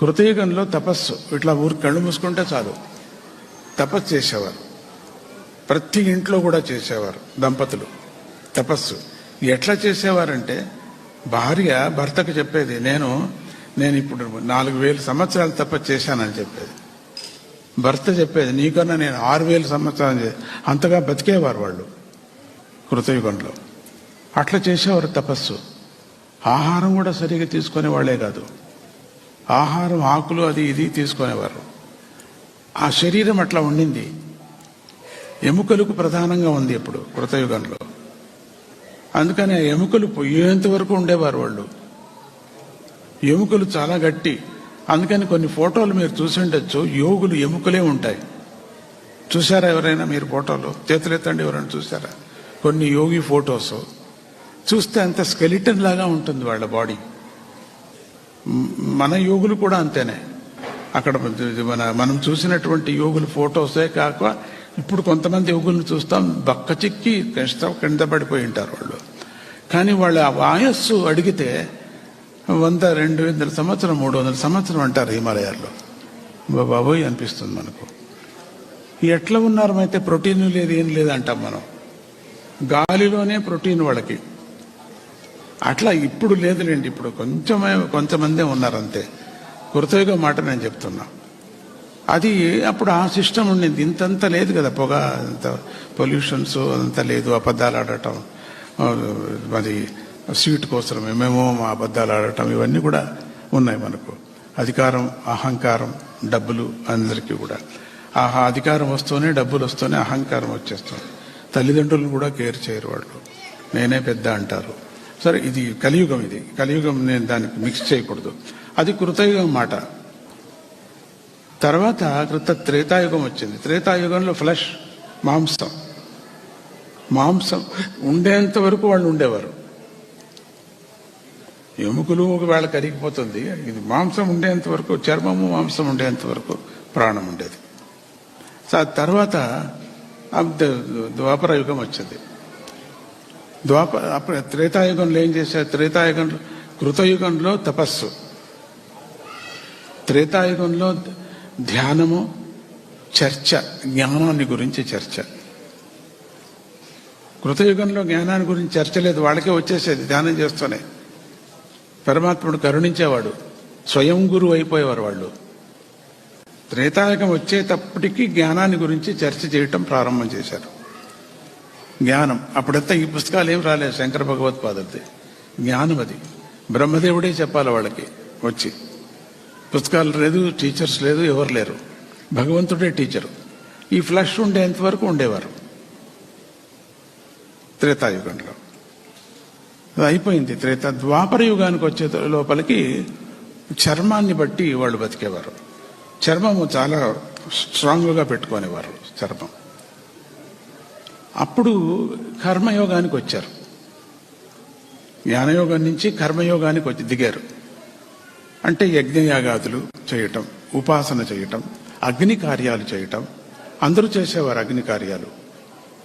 కృతయుగంలో తపస్సు. ఇట్లా ఊరు కళ్ళు మూసుకుంటే చాలు. తపస్సు చేసేవారు. ప్రతి ఇంట్లో కూడా చేసేవారు దంపతులు. తపస్సు. ఎట్లా చేసేవారంటే భార్య భర్తకు చెప్పేది నేను నేను ఇప్పుడు నాలుగు వేల సంవత్సరాలు తపస్సు చేశానని చెప్పేది. భర్త చెప్పేది నీకన్నా నేను ఆరు వేల సంవత్సరాలు అంతగా బతికేవారు వాళ్ళు కృతయుగంలో. అట్లా చేసేవారు తపస్సు. ఆహారం కూడా సరిగా తీసుకునే వాళ్ళే కాదు. ఆహారం ఆకులు అది ఇది తీసుకునేవారు. ఆ శరీరం అట్లా ఉండింది. ఎముకలకు ప్రధానంగా ఉంది ఇప్పుడు కృతయుగంలో. అందుకని ఆ ఎముకలు పోయేంత వరకు ఉండేవారు వాళ్ళు. ఎముకలు చాలా గట్టి. అందుకని కొన్ని ఫోటోలు మీరు చూసి ఉండొచ్చు యోగులు ఎముకలే ఉంటాయి. చూసారా ఎవరైనా మీరు ఫోటోలు? చేతులెత్తండి ఎవరైనా చూసారా కొన్ని యోగి ఫోటోస్. చూస్తే అంత స్కెలిటన్ లాగా ఉంటుంది వాళ్ళ బాడీ. మన యోగులు కూడా అంతేనే. అక్కడ మన మనం చూసినటువంటి యోగుల ఫోటోసే కాక ఇప్పుడు కొంతమంది యోగులను చూస్తాం బక్క చిక్కి కింద పడిపోయి ఉంటారు వాళ్ళు. కానీ వాళ్ళ వయస్సు అడిగితే వంద రెండు వందల సంవత్సరం మూడు వందల సంవత్సరం అంటారు హిమాలయాల్లో. బాబోయ్ అనిపిస్తుంది మనకు. ఎట్లా ఉన్నారు? అయితే ప్రోటీన్ లేదు ఏం లేదు అంటాం మనం. గాలిలోనే ప్రోటీన్ వాళ్ళకి. అట్లా ఇప్పుడు లేదులేండి ఇప్పుడు కొంచెమే కొంతమందే ఉన్నారంతే. కృతయుగ మాట నేను చెప్తున్నా. అది అప్పుడు ఆ సిస్టమ్ ఉండింది. ఇంతంత లేదు కదా పొగ అంత పొల్యూషన్స్ అంత లేదు. అబద్ధాలు ఆడటం మరి సీట్ కోసం ఏమేమో మా అబద్ధాలు ఆడటం ఇవన్నీ కూడా ఉన్నాయి మనకు. అధికారం అహంకారం డబ్బులు అందరికీ కూడా. ఆ అధికారం వస్తూనే డబ్బులు వస్తూనే అహంకారం వచ్చేస్తుంది. తల్లిదండ్రులు కూడా కేర్ చేయరు వాళ్ళు. నేనే పెద్ద అంటారు. సరే ఇది కలియుగం ఇది. కలియుగం నేను దానికి మిక్స్ చేయకూడదు. అది కృతయుగం మాట తర్వాత కృత త్రేతాయుగం వచ్చింది. త్రేతాయుగంలో ఫ్లష్ మాంసం. మాంసం ఉండేంత వరకు వాళ్ళు ఉండేవారు. ఎముకలు ఒకవేళ కరిగిపోతుంది ఇది మాంసం ఉండేంత వరకు చర్మము మాంసం ఉండేంత వరకు ప్రాణం ఉండేది. తర్వాత ద్వాపర యుగం వచ్చింది. ద్వాప అప్పుడు త్రేతాయుగంలో ఏం చేశారు? త్రేతాయుగంలో కృతయుగంలో తపస్సు. త్రేతాయుగంలో ధ్యానము చర్చ జ్ఞానాన్ని గురించి చర్చ. కృతయుగంలో జ్ఞానాన్ని గురించి చర్చ లేదు. వాళ్ళకే వచ్చేసేది ధ్యానం చేస్తూనే. పరమాత్ముడు కరుణించేవాడు. స్వయం గురువు అయిపోయేవారు వాళ్ళు. త్రేతాయుగం వచ్చేటప్పటికి జ్ఞానాన్ని గురించి చర్చ చేయటం ప్రారంభం చేశారు. జ్ఞానం. అప్పుడంతా ఈ పుస్తకాలు ఏం రాలేదు. శంకర భగవత్పాదది జ్ఞానం అది. బ్రహ్మదేవుడే చెప్పాలి వాళ్ళకి. వచ్చి. పుస్తకాలు లేదు టీచర్స్ లేదు ఎవరు లేరు. భగవంతుడే టీచరు. ఈ ఫ్లష్ ఉండేంత వరకు ఉండేవారు. త్రేతాయుగంలో. అది అయిపోయింది. త్రేత ద్వాపర యుగానికి వచ్చే లోపలికి చర్మాన్ని బట్టి వాళ్ళు బతికేవారు. చర్మము చాలా స్ట్రాంగ్గా పెట్టుకునేవారు చర్మం. అప్పుడు కర్మయోగానికి వచ్చారు. జ్ఞానయోగం నుంచి కర్మయోగానికి వచ్చి దిగారు. అంటే యజ్ఞయాగాదులు చేయటం ఉపాసన చేయటం అగ్ని కార్యాలు చేయటం అందరూ చేసేవారు అగ్ని కార్యాలు.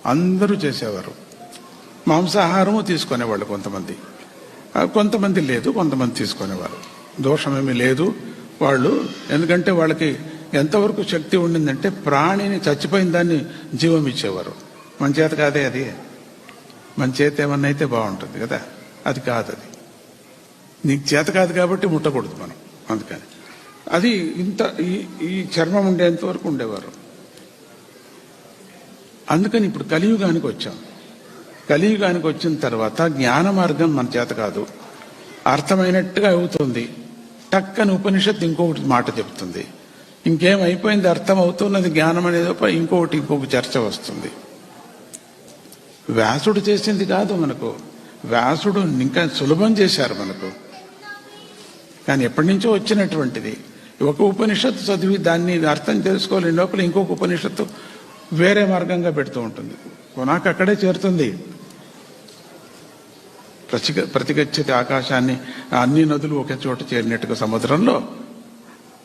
అందరూ చేసేవారు. మాంసాహారము తీసుకునేవాళ్ళు కొంతమంది. కొంతమంది లేదు కొంతమంది తీసుకునేవారు. దోషమేమీ లేదు వాళ్ళు. ఎందుకంటే వాళ్ళకి ఎంతవరకు శక్తి ఉండిందంటే ప్రాణిని చచ్చిపోయిన దాన్ని జీవం ఇచ్చేవారు. మన చేత కాదే అది. మన చేత ఏమన్నా అయితే బాగుంటుంది కదా. అది కాదు అది. నీకు చేత కాదు కాబట్టి ముట్టకూడదు మనం. అందుకని. అది ఇంత ఈ ఈ చర్మం ఉండేంత వరకు ఉండేవారు. అందుకని ఇప్పుడు కలియుగానికి వచ్చాం. కలియుగానికి వచ్చిన తర్వాత జ్ఞాన మార్గం మన చేత కాదు. అర్థమైనట్టుగా అవుతుంది. టక్కని ఉపనిషత్తు ఇంకొకటి మాట చెప్తుంది. ఇంకేం అయిపోయింది అర్థం అవుతున్నది జ్ఞానం అనేది ఇంకొకటి ఇంకొక చర్చ వస్తుంది. వ్యాసుడు చేసింది కాదు మనకు. వ్యాసుడు ఇంకా సులభం చేశారు మనకు. కానీ ఎప్పటి నుంచో వచ్చినటువంటిది. ఒక ఉపనిషత్తు చదివి దాన్ని అర్థం తెలుసుకోలేని లోపల ఇంకొక ఉపనిషత్తు వేరే మార్గంగా పెడుతూ ఉంటుంది. కొనాక అక్కడే చేరుతుంది. ప్రతిగ ప్రతిగచ్చతి ఆకాశాన్ని అన్ని నదులు ఒకే చోట చేరినట్టుగా సముద్రంలో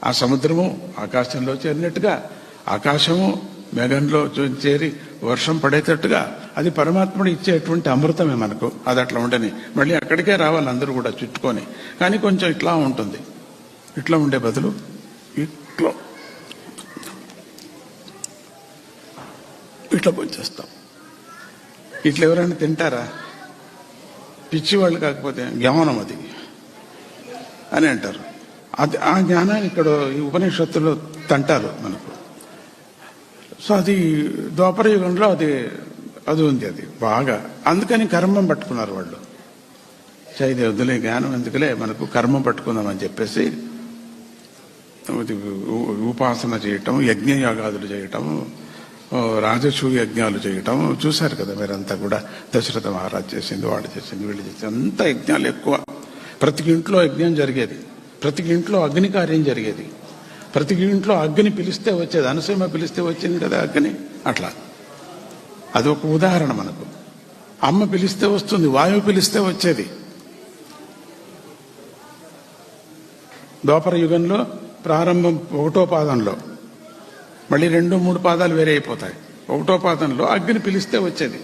ఆ సముద్రము ఆకాశంలో చేరినట్టుగా ఆకాశము మేఘంలో చేరి వర్షం పడేటట్టుగా అది పరమాత్ముడు ఇచ్చేటువంటి అమృతమే మనకు. అది అట్లా ఉండని. మళ్ళీ అక్కడికే రావాలి అందరూ కూడా చుట్టుకొని. కానీ కొంచెం ఇట్లా ఉంటుంది. ఇట్లా ఉండే బదులు ఇట్లా. ఇట్లా వచ్చేస్తాం ఇట్లా ఎవరైనా తింటారా? పిచ్చి వాళ్ళు కాకపోతే జ్ఞానం అది. అని అంటారు. అది ఆ జ్ఞానాన్ని ఇక్కడ ఈ ఉపనిషత్తులో తంటారు మనకు. సో అది ద్వాపర యుగంలో అది అది ఉంది అది. బాగా. అందుకని కర్మం పట్టుకున్నారు వాళ్ళు. చైదే వద్దులే జ్ఞానం ఎందుకులే మనకు కర్మం పట్టుకుందామని చెప్పేసి ఇది ఉపాసన చేయటం యజ్ఞయాగాదులు చేయటం రాజసూ యజ్ఞాలు చేయటం చూశారు కదా మీరంతా కూడా. దశరథ మహారాజ్ చేసింది వాడు చేసింది వీళ్ళు చేసింది. అంతా యజ్ఞాలు ఎక్కువ. ప్రతి ఇంట్లో యజ్ఞం జరిగేది. ప్రతి ఇంట్లో అగ్ని కార్యం జరిగేది. ప్రతి ఇంట్లో అగ్ని పిలిస్తే వచ్చేది అనసూయ పిలిస్తే వచ్చింది కదా అగ్ని. అట్లా. అది ఒక ఉదాహరణ మనకు. అమ్మ పిలిస్తే వస్తుంది వాయువు పిలిస్తే వచ్చేది. దోపర యుగంలో ప్రారంభం ఒకటో పాదంలో మళ్ళీ రెండు మూడు పాదాలు వేరే అయిపోతాయి. ఒకటో పాదంలో అగ్ని పిలిస్తే వచ్చేది.